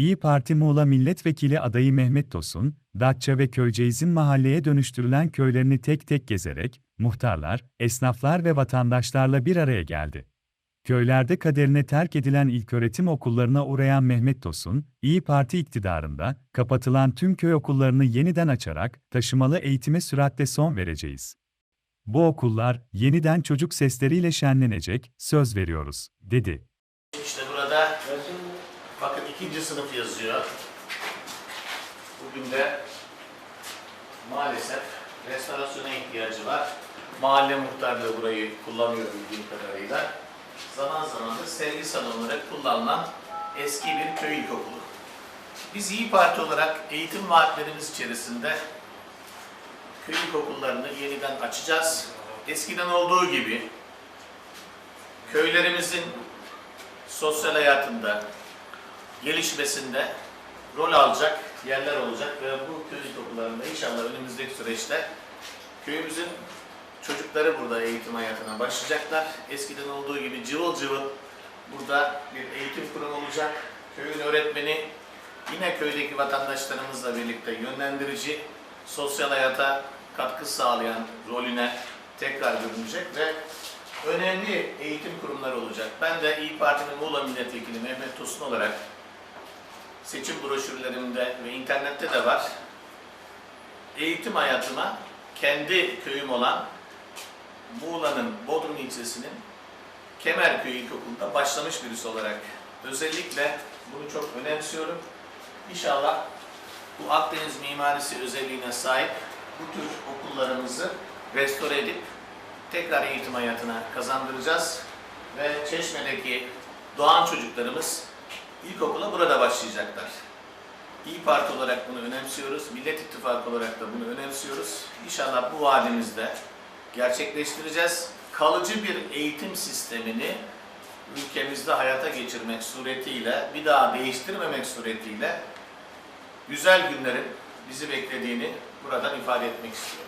İyi Parti Muğla Milletvekili adayı Mehmet Tosun, Datça ve Köyceğiz'in mahalleye dönüştürülen köylerini tek tek gezerek, muhtarlar, esnaflar ve vatandaşlarla bir araya geldi. Köylerde kaderine terk edilen ilköğretim okullarına uğrayan Mehmet Tosun, İyi Parti iktidarında kapatılan tüm köy okullarını yeniden açarak taşımalı eğitime süratle son vereceğiz. Bu okullar yeniden çocuk sesleriyle şenlenecek, söz veriyoruz, dedi. İşte burada ikinci sınıf yazıyor. Bugün de maalesef restorasyona ihtiyacı var. Mahalle muhtarlığı burayı kullanıyor bildiğim kadarıyla. Zaman zaman da sergi salonu olarak kullanılan eski bir köy ilkokulu. Biz İyi Parti olarak eğitim vaatlerimiz içerisinde köy ilkokullarını yeniden açacağız. Eskiden olduğu gibi köylerimizin sosyal hayatında, gelişmesinde rol alacak yerler olacak ve bu köy ilkokullarında inşallah önümüzdeki süreçte köyümüzün çocukları burada eğitim hayatına başlayacaklar. Eskiden olduğu gibi cıvıl cıvıl burada bir eğitim kurumu olacak. Köyün öğretmeni yine köydeki vatandaşlarımızla birlikte yönlendirici, sosyal hayata katkı sağlayan rolüne tekrar görünecek ve önemli eğitim kurumları olacak. Ben de İyi Parti'nin Muğla Milletvekili Mehmet Tosun olarak seçim broşürlerimde ve internette de var. Eğitim hayatıma kendi köyüm olan Muğla'nın Bodrum ilçesinin Kemerköy İlkokulu'nda başlamış birisi olarak özellikle bunu çok önemsiyorum. İnşallah bu Akdeniz mimarisi özelliğine sahip bu tür okullarımızı restore edip tekrar eğitim hayatına kazandıracağız ve Çeşme'deki doğan çocuklarımız ilkokula burada başlayacaklar. İyi Parti olarak bunu önemsiyoruz, Millet İttifakı olarak da bunu önemsiyoruz. İnşallah bu vaadimizde gerçekleştireceğiz. Kalıcı bir eğitim sistemini ülkemizde hayata geçirmek suretiyle, bir daha değiştirmemek suretiyle güzel günlerin bizi beklediğini buradan ifade etmek istiyorum.